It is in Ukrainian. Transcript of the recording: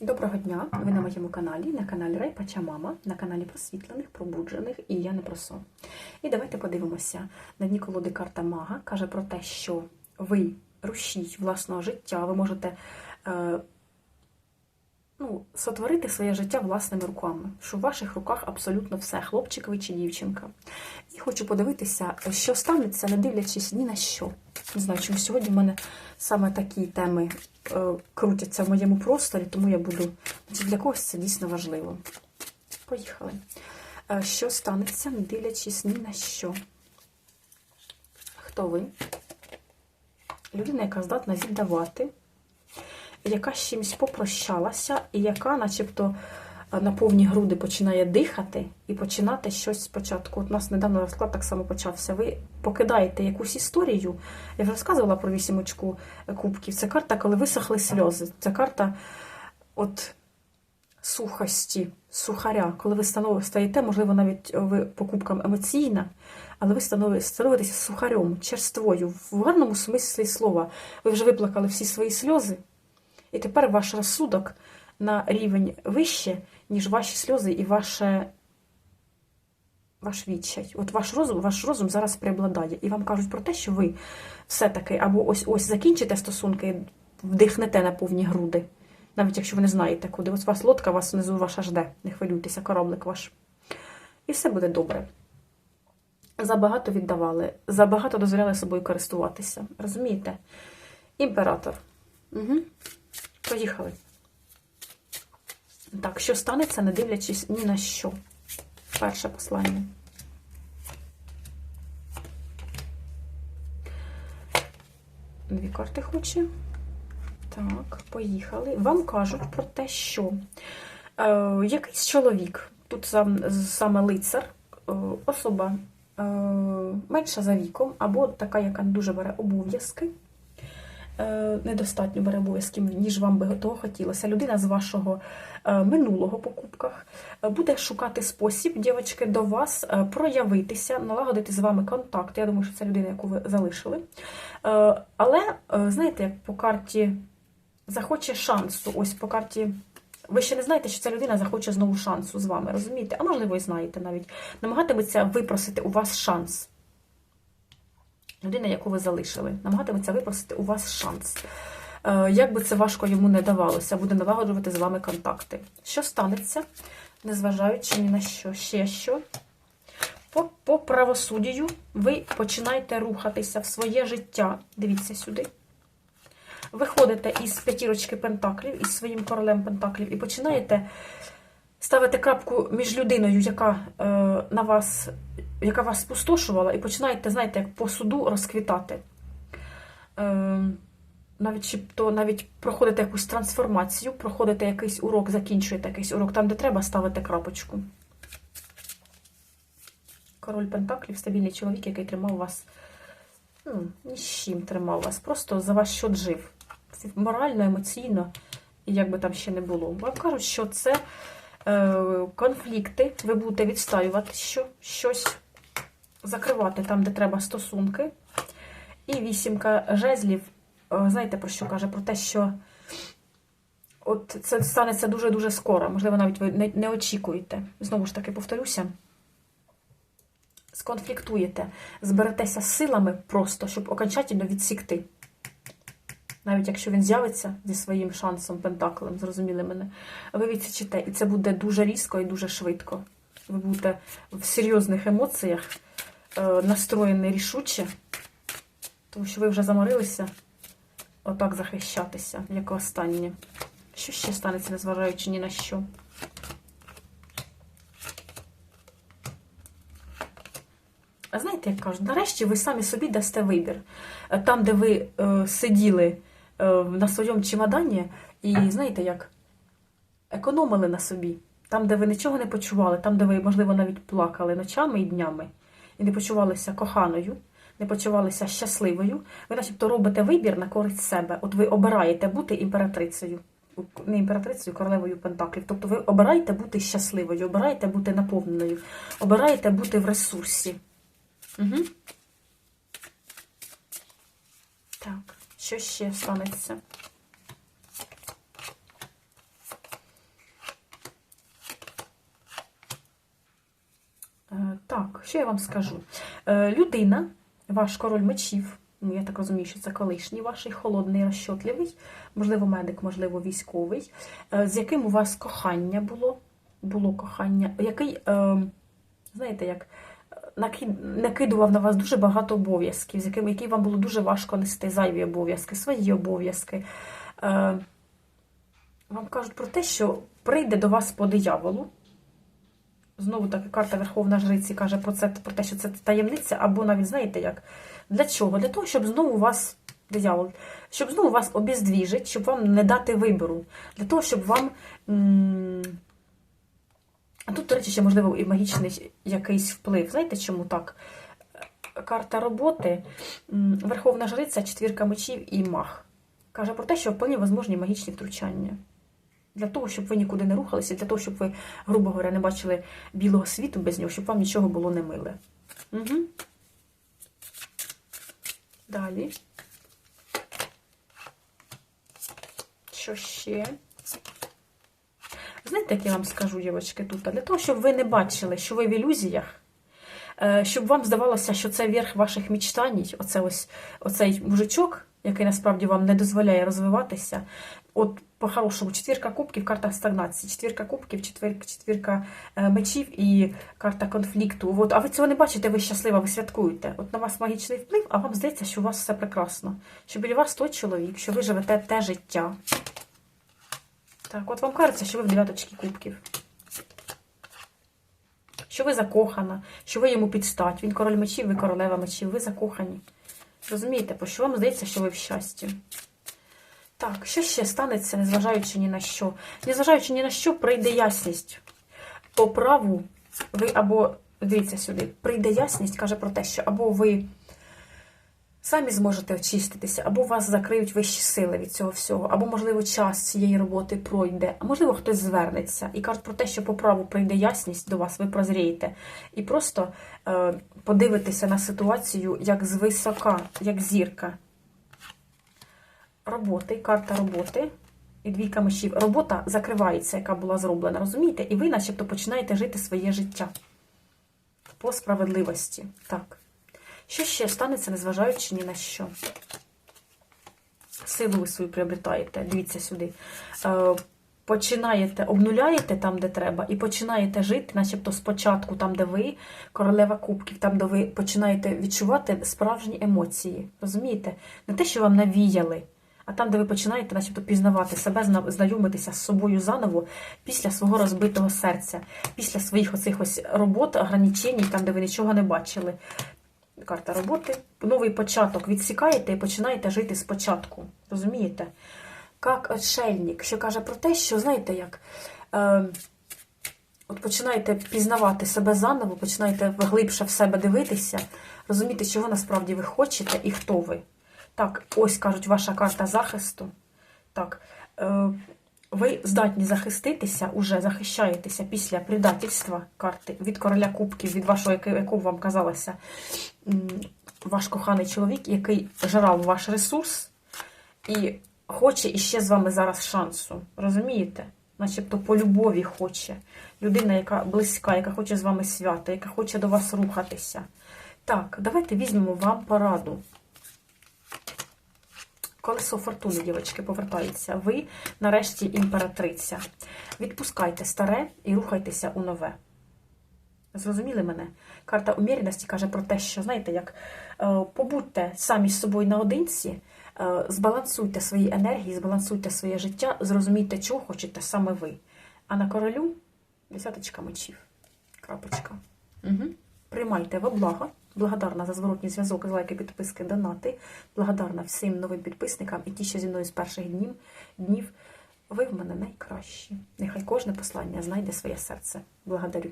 Доброго дня! Ви на моєму каналі, на каналі Райпача Мама, на каналі просвітлених, пробуджених і я не про сон. І давайте подивимося. На дні колоди карта Мага каже про те, що ви рушіть власного життя, ви можете е, ну, сотворити своє життя власними руками, що в ваших руках абсолютно все, хлопчик ви чи дівчинка. І хочу подивитися, що станеться, не дивлячись ні на що. Не знаю, чому сьогодні в мене саме такі теми е, крутяться в моєму просторі, тому я буду. Для когось це дійсно важливо. Поїхали. Е, що станеться, не дивлячись ні на що? Хто ви? Людина, яка здатна віддавати, яка з чимось попрощалася, і яка, начебто, на повні груди починає дихати і починати щось спочатку. От у нас недавно розклад так само почався. Ви покидаєте якусь історію. Я вже розказувала про вісімочку кубків. Це карта, коли висохли сльози. Це карта от сухості, сухаря. Коли ви стаєте, можливо, навіть ви по кубкам емоційна, але ви станови- становитеся сухарем, черствою, в гарному смислі слова. Ви вже виплакали всі свої сльози, і тепер ваш розсудок на рівень вище, ніж ваші сльози і ваше, ваш відчай. От ваш розум, ваш розум зараз преобладає. І вам кажуть про те, що ви все-таки або ось ось закінчите стосунки, вдихнете на повні груди. Навіть якщо ви не знаєте, куди. Ось вас лодка, вас внизу ваша жде. Не хвилюйтеся, кораблик ваш. І все буде добре. Забагато віддавали, забагато дозволяли собою користуватися. Розумієте? Імператор. Угу. Поїхали. Так, що станеться, не дивлячись ні на що. Перше послання. Дві карти хоче. Так, поїхали. Вам кажуть про те, що е, якийсь чоловік, тут сам, саме лицар, е, особа е, менша за віком, або така, яка дуже бере обов'язки, недостатньо бере обов'язків, ніж вам би того хотілося. Людина з вашого е, минулого покупках е, буде шукати спосіб, дівчатки, до вас е, проявитися, налагодити з вами контакт. Я думаю, що це людина, яку ви залишили. Е, Але, е, знаєте, як по карті захоче шансу, ось по карті. Ви ще не знаєте, що ця людина захоче знову шансу з вами, розумієте? А можливо, і знаєте навіть. Намагатиметься випросити у вас шанс. Людина, яку ви залишили, намагатиметься випросити у вас шанс. Е, Як би це важко йому не давалося, буде налагоджувати з вами контакти. Що станеться, незважаючи ні на що, ще що. По, по правосуддю ви починаєте рухатися в своє життя. Дивіться сюди. Виходите із п'ятірочки пентаклів, із своїм королем пентаклів, і починаєте ставити крапку між людиною, яка е, на вас, яка вас спустошувала, і починаєте, знаєте, як по суду розквітати. Е, навіть то навіть проходите якусь трансформацію, проходите якийсь урок, закінчуєте якийсь урок, там, де треба, ставити крапочку. Король Пентаклів стабільний чоловік, який тримав вас. Ну, з чим тримав вас. Просто за ваш счет жив. Морально, емоційно, і як би там ще не було. Вам кажуть, що це конфлікти, ви будете відстаювати що, щось, закривати там, де треба стосунки. І вісімка жезлів, е, знаєте, про що каже? Про те, що от це станеться дуже-дуже скоро. Можливо, навіть ви не очікуєте. Знову ж таки, повторюся. Сконфліктуєте, зберетеся силами просто, щоб окончательно відсікти. Навіть якщо він з'явиться зі своїм шансом, пентаклем, зрозуміли мене, ви відсічите, і це буде дуже різко і дуже швидко. Ви будете в серйозних емоціях е, настроєні рішуче, тому що ви вже заморилися отак захищатися, як останнє. Що ще станеться, незважаючи ні на що? А знаєте, як кажуть, нарешті ви самі собі дасте вибір. Е, Там, де ви е, сиділи на своєму чемодані, і знаєте, як економили на собі. Там, де ви нічого не почували, там, де ви, можливо, навіть плакали ночами і днями, і не почувалися коханою, не почувалися щасливою, ви начебто робите вибір на користь себе. От ви обираєте бути імператрицею. Не імператрицею, королевою Пентаклів. Тобто ви обираєте бути щасливою, обираєте бути наповненою, обираєте бути в ресурсі. Угу. Так, що ще станеться. Е, так, що я вам скажу? Е, людина, ваш король мечів, ну, я так розумію, що це колишній ваш холодний, розчотливий, можливо, медик, можливо, військовий, е, з яким у вас кохання було, було кохання, який, ем, знаєте, як накидував на вас дуже багато обов'язків, з яким який вам було дуже важко нести зайві обов'язки, свої обов'язки. Е, Вам кажуть про те, що прийде до вас по дияволу. Знову таки карта Верховна Жриці каже про це, про те, що це таємниця, або навіть знаєте як? Для чого? Для того, щоб знову вас, диявол, щоб знову вас обездвіжить, щоб вам не дати вибору. Для того, щоб вам. м, тут, до речі, ще, можливо, і магічний якийсь вплив. Знаєте, чому так? Карта роботи, Верховна Жриця, четвірка мечів і мах. Каже про те, що вполне возможні магічні втручання. Для того, щоб ви нікуди не рухалися, для того, щоб ви, грубо говоря, не бачили білого світу без нього, щоб вам нічого було не миле. Угу. Далі. Що ще? Знаєте, як я вам скажу, дівчатки, тут? Для того, щоб ви не бачили, що ви в ілюзіях, е, щоб вам здавалося, що це верх ваших мічтань, оце ось, оцей мужичок, який насправді вам не дозволяє розвиватися. От по-хорошому, четвірка кубків, карта стагнації, четвірка кубків, четвірка, четвірка е, мечів і карта конфлікту. От, а ви цього не бачите, ви щаслива, ви святкуєте. От на вас магічний вплив, а вам здається, що у вас все прекрасно. Що біля вас той чоловік, що ви живете те життя. Так, от вам кажеться, що ви в дев'яточці кубків. Що ви закохана, що ви йому підстать. Він король мечів, ви королева мечів, ви закохані. Розумієте, по що вам здається, що ви в щасті. Так, що ще станеться, незважаючи ні на що? Незважаючи ні на що, прийде ясність. По праву ви або, дивіться сюди, прийде ясність, каже про те, що або ви самі зможете очиститися, або вас закриють вищі сили від цього всього, або, можливо, час цієї роботи пройде, а можливо, хтось звернеться і кажуть про те, що по праву прийде ясність до вас, ви прозрієте. І просто е, подивитеся на ситуацію як звисока, як зірка. Роботи, карта роботи і двійка мечів. Робота закривається, яка була зроблена, розумієте? І ви, начебто, починаєте жити своє життя по справедливості. Так. Що ще станеться, незважаючи ні на що? Силу ви свою приобретаєте. Дивіться сюди. Е, Починаєте, обнуляєте там, де треба, і починаєте жити, начебто спочатку, там, де ви, королева кубків, там, де ви починаєте відчувати справжні емоції. Розумієте? Не те, що вам навіяли, а там, де ви починаєте, начебто, пізнавати себе, знайомитися з собою заново після свого розбитого серця, після своїх оцих ось робот, ограничень, там, де ви нічого не бачили. Карта роботи. Новий початок відсікаєте і починаєте жити спочатку. Розумієте? Як отшельник, що каже про те, що, знаєте, як е, от починаєте пізнавати себе заново, починаєте глибше в себе дивитися, розуміти, чого насправді ви хочете і хто ви. Так, ось кажуть, ваша карта захисту. Так, е, ви здатні захиститися, уже захищаєтеся після предательства карти від короля кубків, від вашого, якого вам казалося, ваш коханий чоловік, який жрав ваш ресурс і хоче іще з вами зараз шансу. Розумієте? Начебто по любові хоче. Людина, яка близька, яка хоче з вами свято, яка хоче до вас рухатися. Так, давайте візьмемо вам пораду. Колесо фортуни, дівчатки, повертається. Ви, нарешті, імператриця. Відпускайте старе і рухайтеся у нове. Зрозуміли мене? Карта умірності каже про те, що, знаєте, як е, побудьте самі з собою наодинці, е, збалансуйте свої енергії, збалансуйте своє життя, зрозумійте, чого хочете саме ви. А на королю десяточка мечів. Крапочка. Угу. Приймайте во благо. Благодарна за зворотній зв'язок, лайки, підписки, донати. Благодарна всім новим підписникам і ті, що зі мною з перших днів. днів. Ви в мене найкращі. Нехай кожне послання знайде своє серце. Благодарю.